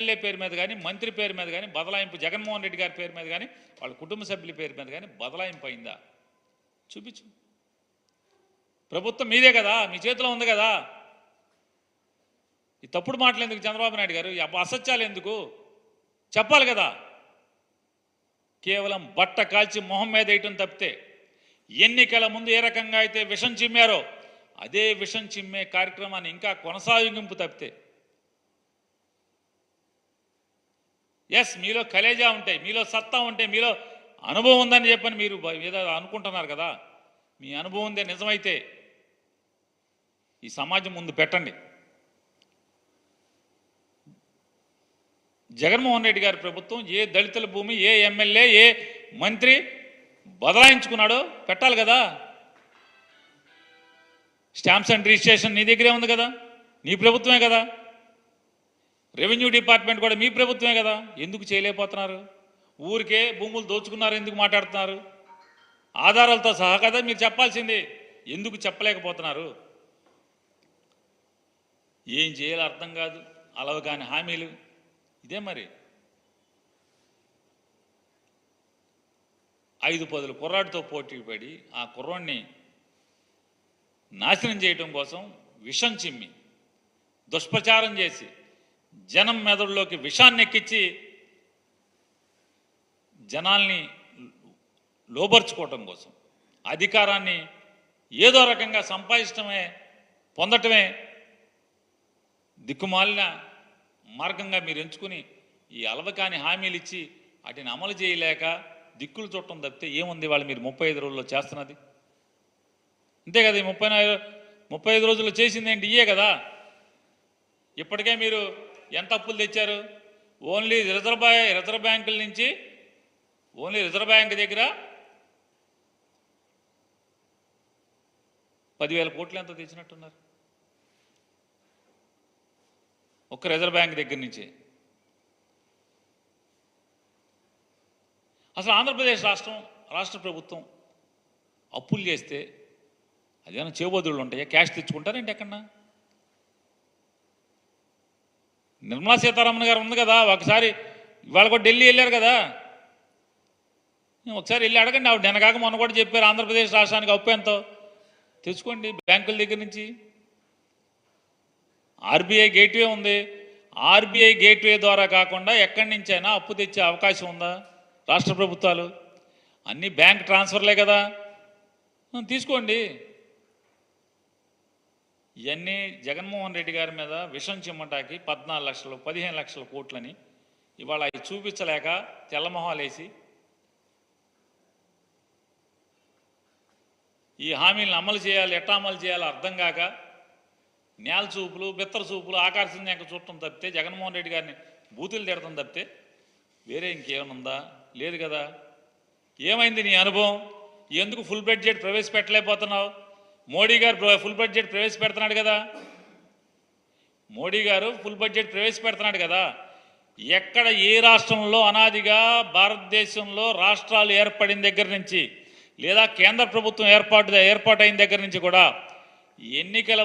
MLA పేరు మీద కానీ మంత్రి పేరు మీద కానీ బదలాయింపు జగన్మోహన్ రెడ్డి గారి పేరు మీద కానీ వాళ్ళ కుటుంబ సభ్యుల పేరు మీద కానీ బదలాయింపు అయిందా? చూపించు. ప్రభుత్వం మీదే కదా మీ చేతిలో ఉంది కదా. ఈ తప్పుడు మాటలు ఎందుకు చంద్రబాబు నాయుడు గారు? అసత్యాలు ఎందుకు? చెప్పాలి కదా. కేవలం బట్ట కాల్చి మొహం మీద వేయటం తప్పితే ఎన్నికల ముందు ఏ రకంగా అయితే విషం చిమ్మారో అదే విషం చిమ్మే కార్యక్రమాన్ని ఇంకా కొనసాగింపు తప్పితే ఎస్ మీలో కలేజా ఉంటాయి మీలో సత్తా ఉంటే మీలో అనుభవం ఉందని చెప్పని మీరు ఏదో అనుకుంటున్నారు కదా? మీ అనుభవం ఉందే నిజమైతే ఈ సమాజం ముందు పెట్టండి. జగన్మోహన్ రెడ్డి గారి ప్రభుత్వం ఏ దళితుల భూమి ఏ ఎమ్మెల్యే ఏ మంత్రి బదలాయించుకున్నాడో పెట్టాలి కదా? స్టాంప్స్ అండ్ రిజిస్ట్రేషన్ నీ దగ్గరే ఉంది కదా? నీ ప్రభుత్వమే కదా? రెవెన్యూ డిపార్ట్మెంట్ కూడా మీ ప్రభుత్వమే కదా. ఎందుకు చేయలేకపోతున్నారు? ఊరికే భూములు దోచుకున్నారు ఎందుకు మాట్లాడుతున్నారు? ఆధారాలతో సహా కదా మీరు చెప్పాల్సింది. ఎందుకు చెప్పలేకపోతున్నారు? ఏం చేయాలో అర్థం కాదు. అలవ కాని హామీలు. ఇదే మరి. ఐదు పదులు కుర్రాడితో పోటీ పడి ఆ కుర్రాడిని నాశనం చేయటం కోసం విషం చిమ్మి దుష్ప్రచారం చేసి జనం మెదడులోకి విషాన్ని ఎక్కించి జనాల్ని లోబర్చుకోవటం కోసం అధికారాన్ని ఏదో రకంగా సంపాదించడమే పొందటమే దిక్కుమాలిన మార్గంగా మీరు ఎంచుకుని ఈ అలవకాని హామీలు ఇచ్చి వాటిని అమలు చేయలేక దిక్కులు చుట్టం తప్పితే ఏముంది? వాళ్ళు మీరు ముప్పై ఐదు రోజుల్లో చేస్తున్నది. అంతే కదా ఈ ముప్పై నాలుగు ముప్పై ఐదు రోజుల్లో చేసింది ఏంటి ఇయే కదా. ఇప్పటికే మీరు ఎంత అప్పులు తెచ్చారు? ఓన్లీ రిజర్వ్ బ్యా రిజర్వ్ బ్యాంకుల నుంచి ఓన్లీ రిజర్వ్ బ్యాంక్ దగ్గర పదివేల కోట్లు ఎంత తెచ్చినట్టున్నారు. ఒక్క రిజర్వ్ బ్యాంక్ దగ్గర నుంచి. అసలు ఆంధ్రప్రదేశ్ రాష్ట్రం రాష్ట్ర ప్రభుత్వం అప్పులు చేస్తే అదేమైనా చేయబోదుళ్ళు ఉంటాయా? క్యాష్ తెచ్చుకుంటారేంటి ఎక్కడన్నా? నిర్మలా సీతారామన్ గారు ఉంది కదా ఒకసారి ఇవాళ కూడా ఢిల్లీ వెళ్ళారు కదా. ఒకసారి వెళ్ళి అడగండి ఆవిడ నిన్నగాక మొన్న కూడా చెప్పారు ఆంధ్రప్రదేశ్ రాష్ట్రానికి అప్పు ఎంతో. తెచ్చుకోండి బ్యాంకుల దగ్గర నుంచి. ఆర్బీఐ గేట్వే ఉంది. ఆర్బీఐ గేట్వే ద్వారా కాకుండా ఎక్కడి నుంచైనా అప్పు తెచ్చే అవకాశం ఉందా? రాష్ట్ర ప్రభుత్వాలు. అన్నీ బ్యాంక్ ట్రాన్స్ఫర్లే కదా. తీసుకోండి. ఇవన్నీ జగన్మోహన్ రెడ్డి గారి మీద విషం చిమ్మటాకి పద్నాలుగు లక్షలు పదిహేను లక్షల కోట్లని ఇవాళ అవి చూపించలేక తెల్లమొహాలేసి ఈ హామీలను అమలు చేయాలి ఎట్టా అమలు చేయాలో అర్థం కాక నేల చూపులు బిత్తర చూపులు ఆకర్షణీయంగా చూడటం తప్పితే జగన్మోహన్ రెడ్డి గారిని బూతులు తిడటం తప్పితే వేరే ఇంకేమైనా ఉందా లేదు కదా. ఏమైంది నీ అనుభవం? ఎందుకు ఫుల్ బడ్జెట్ ప్రవేశపెట్టలేకపోతున్నావు? మోడీ గారు ఫుల్ బడ్జెట్ ప్రవేశపెడుతున్నాడు కదా. మోడీ గారు ఫుల్ బడ్జెట్ ప్రవేశపెడుతున్నాడు కదా. ఎక్కడ ఏ రాష్ట్రంలో అనాదిగా భారతదేశంలో రాష్ట్రాలు ఏర్పడిన దగ్గర నుంచి లేదా కేంద్ర ప్రభుత్వం ఏర్పాటు ఏర్పాటైన దగ్గర నుంచి కూడా ఎన్నికల